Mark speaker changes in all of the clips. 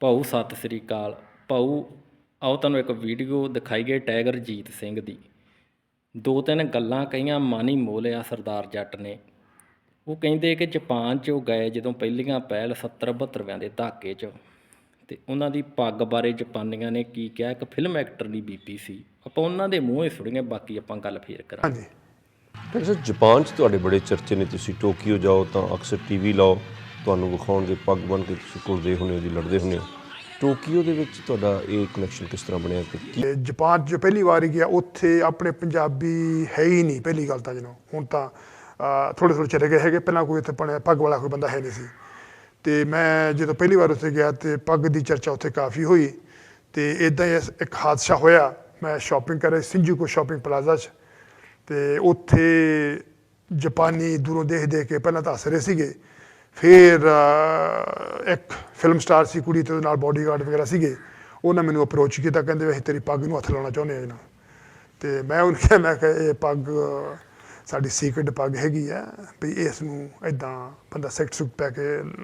Speaker 1: ਭਾਊ ਸਤਿ ਸ੍ਰੀ ਅਕਾਲ। ਭਾਊ, ਆਓ ਤੁਹਾਨੂੰ ਇੱਕ ਵੀਡੀਓ ਦਿਖਾਈ ਗਈ ਟਾਈਗਰ ਜੀਤ ਸਿੰਘ ਦੀ। ਦੋ ਤਿੰਨ ਗੱਲਾਂ ਕਹੀਆਂ ਮਾਨੀ ਮੋਲਿਆ ਸਰਦਾਰ ਜੱਟ ਨੇ। ਉਹ ਕਹਿੰਦੇ ਕਿ ਜਾਪਾਨ 'ਚ ਉਹ ਗਏ ਜਦੋਂ ਪਹਿਲੀਆਂ ਪਹਿਲ 70 72 ਦੇ ਦਹਾਕੇ 'ਚ। ਤੇ ਉਹਨਾਂ ਦੀ ਪੱਗ ਬਾਰੇ ਜਾਪਾਨੀਆਂ ਨੇ ਕੀ ਕਿਹਾ? ਇੱਕ ਫਿਲਮ ਐਕਟਰ ਦੀ ਬੀਪੀ ਸੀ। ਆਪਾਂ ਉਹਨਾਂ ਦੇ ਮੂੰਹੋਂ ਹੀ ਸੁਣੀਏ, ਬਾਕੀ ਆਪਾਂ ਗੱਲ ਫੇਰ ਕਰਾਂਗੇ।
Speaker 2: ਹਾਂਜੀ।
Speaker 3: ਡਾਕਟਰ ਜਾਪਾਨ 'ਚ ਤੁਹਾਡੇ ਬੜੇ ਚਰਚੇ ਨੇ। ਤੁਸੀਂ ਟੋਕੀਓ ਜਾਓ ਤਾਂ ਅਕਸਰ ਟੀਵੀ ਲਾਓ। ਤੁਹਾਨੂੰ ਵਿਖਾਉਣਗੇ ਪੱਗ ਬੰਨ੍ਹ ਕੇ ਤੁਸੀਂ ਘੁਲਦੇ ਹੁੰਦੇ ਹੋ ਜੀ, ਲੜਦੇ ਹੁੰਦੇ ਹੋ। ਟੋਕੀਓ ਦੇ ਵਿੱਚ ਤੁਹਾਡਾ ਇਹ ਕਨੈਕਸ਼ਨ ਕਿਸ ਤਰ੍ਹਾਂ ਬਣਿਆ ਕਿ ਕੀ
Speaker 2: ਤੇ ਜਾਪਾਨ 'ਚ ਪਹਿਲੀ ਵਾਰ ਗਿਆ ਉੱਥੇ ਆਪਣੇ ਪੰਜਾਬੀ ਹੈ ਹੀ ਨਹੀਂ ਪਹਿਲੀ ਗੱਲ ਤਾਂ ਜਨੋ ਹੁਣ ਤਾਂ ਥੋੜੇ ਥੋੜੇ ਚਲੇ ਗਏ ਹੈਗੇ ਪਹਿਲਾਂ ਕੋਈ ਇੱਥੇ ਪਣੇ ਪੱਗ ਵਾਲਾ ਕੋਈ ਬੰਦਾ ਹੈ ਨਹੀਂ ਸੀ। ਤੇ ਮੈਂ ਜਦੋਂ ਪਹਿਲੀ ਵਾਰ ਉੱਥੇ ਗਿਆ ਤੇ ਪੱਗ ਦੀ ਚਰਚਾ ਉੱਥੇ ਕਾਫੀ ਹੋਈ। ਤੇ ਇਦਾਂ ਹੀ ਇੱਕ ਹਾਦਸਾ ਹੋਇਆ। ਮੈਂ ਸ਼ਾਪਿੰਗ ਕਰ ਰਿਹਾ ਸਿੰਜੂਕੋ ਸ਼ਾਪਿੰਗ ਪਲਾਜ਼ਾ 'ਚ। ਤੇ ਉੱਥੇ ਜਾਪਾਨੀ ਦੂਰੋਂ ਦੇਖ ਦੇਖ ਕੇ ਪਹਿਲਾਂ ਤਾਂ ਹੱਸ ਰਹੇ ਸੀਗੇ। ਫਿਰ ਇੱਕ ਫਿਲਮ ਸਟਾਰ ਸੀ, ਕੁੜੀ ਤੇ ਉਹਦੇ ਨਾਲ ਬਾਡੀਗਾਰਡ ਵਗੈਰਾ ਸੀਗੇ। ਉਹਨਾਂ ਮੈਨੂੰ ਅਪਰੋਚ ਕੀਤਾ, ਕਹਿੰਦੇ ਵੀ ਅਸੀਂ ਤੇਰੀ ਪੱਗ ਨੂੰ ਹੱਥ ਲਾਉਣਾ ਚਾਹੁੰਦੇ ਹਾਂ ਇਹਨਾਂ ਤੇ ਮੈਂ ਉਹਨੂੰ ਕਿਹਾ, ਮੈਂ ਕਿਹਾ, ਇਹ ਪੱਗ, ਸਾਡੀ ਸੀਕ੍ਰੇਟ ਪੱਗ ਹੈਗੀ ਆ, ਵੀ ਇਸ ਨੂੰ ਇਦਾਂ ਬੰਦਾ ਸੈਕਟ ਸੁਕ ਪੈ ਕੇ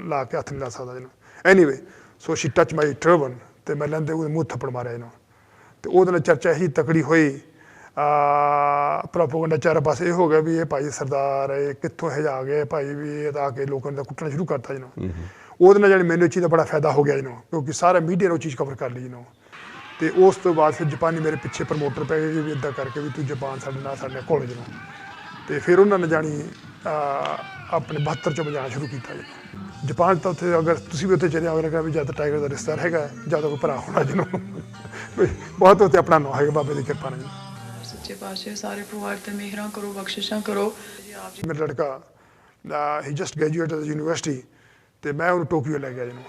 Speaker 2: ਲਾ ਕੇ ਹੱਥ ਨਹੀਂ ਲਾ ਸਕਦਾ ਜਨਾ anyway so she touch my turban ਤੇ ਮੈਂ ਲੈਂਦੇ ਉਹਦੇ ਮੂੰਹ ਥੱਪੜ ਮਾਰਿਆ ਇਹਨਾਂ ਤੇ ਉਹਦੇ ਨਾਲ ਚਰਚਾ ਹੀ ਤਕੜੀ ਹੋਈ ਆ ਪ੍ਰੋਪਗੈਂਡਾ ਚਾਰੇ ਪਾਸੇ ਇਹ ਹੋ ਗਿਆ ਵੀ ਇਹ ਭਾਈ ਸਰਦਾਰ ਇਹ ਕਿੱਥੋਂ ਇਹ ਆ ਗਏ ਭਾਈ ਵੀ ਇਹ ਤਾਂ ਆ ਕੇ ਲੋਕਾਂ ਨੇ ਕੁੱਟਣਾ ਸ਼ੁਰੂ ਕਰਤਾ ਜੀ ਨੂੰ ਉਹਦੇ ਨਾਲ ਜਾਨੀ ਮੈਨੂੰ ਚੀਜ਼ ਦਾ ਬੜਾ ਫਾਇਦਾ ਹੋ ਗਿਆ ਜੀ ਨੂੰ ਕਿਉਂਕਿ ਸਾਰਾ ਮੀਡੀਆ ਨੇ ਉਹ ਚੀਜ਼ ਕਵਰ ਕਰ ਲਈ ਜੀ ਨੂੰ ਤੇ ਉਸ ਤੋਂ ਬਾਅਦ ਫਿਰ ਜਾਪਾਨੀ ਮੇਰੇ ਪਿੱਛੇ ਪ੍ਰਮੋਟਰ ਪੈ ਗਏ ਵੀ ਇਦਾਂ ਕਰਕੇ ਵੀ ਤੂੰ ਜਾਪਾਨ ਸਾਡੇ ਨਾਲ ਸਾਡੇ ਕਾਲਜ ਨੂੰ। ਤੇ ਫਿਰ ਉਹਨਾਂ ਨੇ ਜਾਣੀ ਆਪਣੇ 72 ਚ ਵਜਾਣਾ ਸ਼ੁਰੂ ਕੀਤਾ ਜੀ ਜਾਪਾਨ ਤਾਂ ਉੱਥੇ ਅਗਰ ਤੁਸੀਂ ਵੀ ਉੱਥੇ ਚਲੇ ਆਓਗੇ ਨਾ ਵੀ ਜਦ ਟਾਈਗਰ ਦਾ ਰਿਸ਼ਤੇਦਾਰ ਹੈਗਾ ਜਦ ਕੋਈ ਭਰਾ ਹੋਣਾ ਜਿਹਨੂੰ ਬਹੁਤ ਉੱਥੇ ਆਪਣਾ ਨਾਂ ਹੈਗਾ ਬਾਬੇ ਦੀ ਕਿਰਪਾ ਨਾਲ ਜੀ।
Speaker 4: ਸੱਚੇ ਪਾਤਸ਼ਾਹ, ਸਾਰੇ ਪਰਿਵਾਰ ਤੇ ਮਿਹਰਾਂ ਕਰੋ, ਬਖਸ਼ਿਸ਼ਾਂ ਕਰੋ। ਜੀ ਆਪ ਜੀ
Speaker 2: ਮੇਰਾ ਲੜਕਾ ਹੀ ਜਸਟ ਗ੍ਰੈਜੂਏਟਡ ਯੂਨੀਵਰਸਿਟੀ ਤੇ ਮੈਂ ਉਹਨੂੰ ਟੋਕੀਓ ਲੈ ਗਿਆ ਜਿਹਨੂੰ।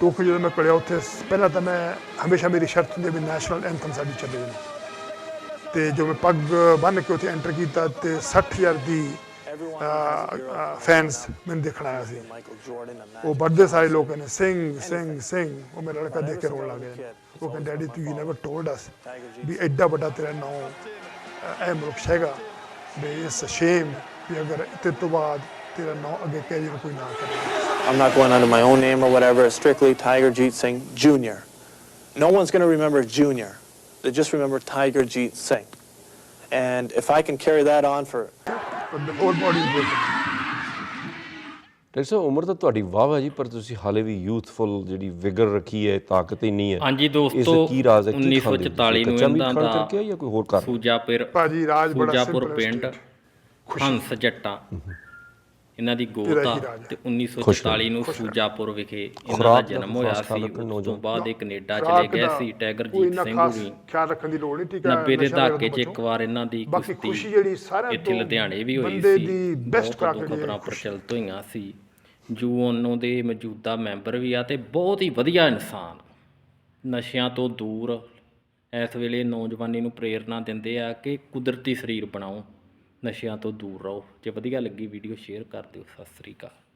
Speaker 2: ਟੋਕੀਓ ਜਦੋਂ ਮੈਂ ਪੜਿਆ ਉੱਥੇ, ਪਹਿਲਾਂ ਤਾਂ ਮੈਂ ਹਮੇਸ਼ਾ ਮੇਰੀ ਸ਼ਰਤ ਹੁੰਦੀ ਵੀ ਨੈਸ਼ਨਲ ਐਂਥਮ ਸਾਡੀ ਚੱਲੇ ਜੀ ਤੇ ਜੋ ਮੈਂ ਪੱਗ ਬੰਨ੍ਹ ਕੇ ਉੱਥੇ ਐਂਟਰ ਕੀਤਾ ਤੇ 60000 ਦੀ ਫੈਨਸ ਮੈਨੂੰ ਦੇਖਣ ਆਇਆ ਸੀ ਉਹ ਵੱਡੇ ਸਾਰੇ ਲੋਕਾਂ ਨੇ ਸਿੰਘ ਸਿੰਘ ਸਿੰਘ ਉਹ ਮੇਰਾ ਲੜਕਾ ਦੇਖ ਕੇ ਰੋਣ ਲੱਗ ਗਿਆ ਉਹ ਕਹਿੰਦਾ ਡੈਡੀ ਤੂੰ ਨੈਵਰ ਟੋਲਡ ਅਸ ਵੀ ਐਡਾ ਵੱਡਾ ਤੇਰਾ ਨਾਮ ਇਹ ਮੁਲਕ 'ਚ ਹੈਗਾ ਵੀ ਇਸ ਸ਼ੇਮ ਵੀ ਅਗਰ ਤੇ ਤੋਂ ਬਾਅਦ ਤੇਰਾ ਨਾਮ ਅੱਗੇ ਕੈਰੀਅਰ ਕੋਈ ਨਾ ਕਰੇ
Speaker 5: I'm not going under my own name or whatever. It's strictly Tiger Jeet Singh Jr. No one's going to remember Junior. They just remember Tiger Jeet Singh. And if I can carry that on for
Speaker 2: body is broken
Speaker 3: doctor ਸਾਹਿਬ ਉਮਰ ਤਾਂ ਤੁਹਾਡੀ ਵਾਹ ਹੈ ਜੀ ਪਰ ਤੁਸੀਂ ਹਾਲੇ ਵੀ ਯੂਥਫੁਲ ਜਿਹੜੀ ਵਿਗਰ ਰੱਖੀ ਹੈ ਤਾਕਤ ਹੈ।
Speaker 1: ਹਾਂਜੀ
Speaker 3: ਇਸ ਦਾ
Speaker 1: ਦੋਸਤੋ
Speaker 3: ਕੀ ਰਾਜ਼ ਹੈ? ਕੀ ਖਾਂਦੇ
Speaker 1: 1944 ਨੂੰ ਇਹਨਾਂ ਦਾ
Speaker 3: ਕਰਕੇ ਜਾਂ ਕੋਈ ਹੋਰ ਕਾਰਨ?
Speaker 1: ਸੂਜਾਪੁਰ
Speaker 2: ਭਾਜੀ ਰਾਜ ਬੜਾ
Speaker 1: ਸੂਜਾਪੁਰ ਪਿੰਡ। ਹੰਸ ਜੱਟਾਂ। ਇਹਨਾਂ ਦੀ ਗੋਤ ਆ। ਤੇ 1944 ਨੂੰ ਸੂਜਾਪੁਰ ਵਿਖੇ ਇਹਨਾਂ ਦਾ ਜਨਮ ਹੋਇਆ ਸੀ। ਉਸ ਤੋਂ। ਬਾਅਦ ਇਹ ਕੈਨੇਡਾ ਚਲੇ ਗਏ ਸੀ ਟਾਈਗਰ ਜੀਤ ਸਿੰਘ ਵੀ
Speaker 2: ਖਿਆਲ ਰੱਖਣ ਦੀ ਲੋੜ ਨਹੀਂ ਠੀਕ ਹੈ
Speaker 1: 90 ਦੇ ਦਹਾਕੇ 'ਚ ਇੱਕ। ਵਾਰ ਇਹਨਾਂ ਦੀ ਕੁਸ਼ਤੀ
Speaker 2: ਖੁਸ਼ੀ ਜਿਹੜੀ ਸਾਰਿਆਂ
Speaker 1: ਇੱਥੇ
Speaker 2: ਤੋਂ
Speaker 1: ਲੁਧਿਆਣੇ ਵੀ ਹੋਈ
Speaker 2: ਬੰਦੇ
Speaker 1: ਸੀ।
Speaker 2: ਜਿਹੜੀ
Speaker 1: ਖਬਰਾਂ। ਪ੍ਰਚਲਿਤ ਹੋਈਆਂ ਸੀ। ਯੂਐਨਓ ਦੇ ਮੌਜੂਦਾ ਮੈਂਬਰ ਵੀ ਆ ਤੇ ਬਹੁਤ ਹੀ ਵਧੀਆ ਇਨਸਾਨ। ਨਸ਼ਿਆਂ ਤੋਂ ਦੂਰ। ਇਸ ਵੇਲੇ ਨੌਜਵਾਨੀ ਨੂੰ ਪ੍ਰੇਰਣਾ ਦਿੰਦੇ ਆ ਕਿ ਕੁਦਰਤੀ ਸਰੀਰ ਬਣਾਓ। ਨਸ਼ਿਆਂ ਤੋਂ ਦੂਰ ਰਹੋ। ਜੇ ਵਧੀਆ ਲੱਗੀ ਵੀਡੀਓ ਸ਼ੇਅਰ ਕਰ ਦਿਓ। ਸਤਿ ਸ੍ਰੀ ਅਕਾਲ।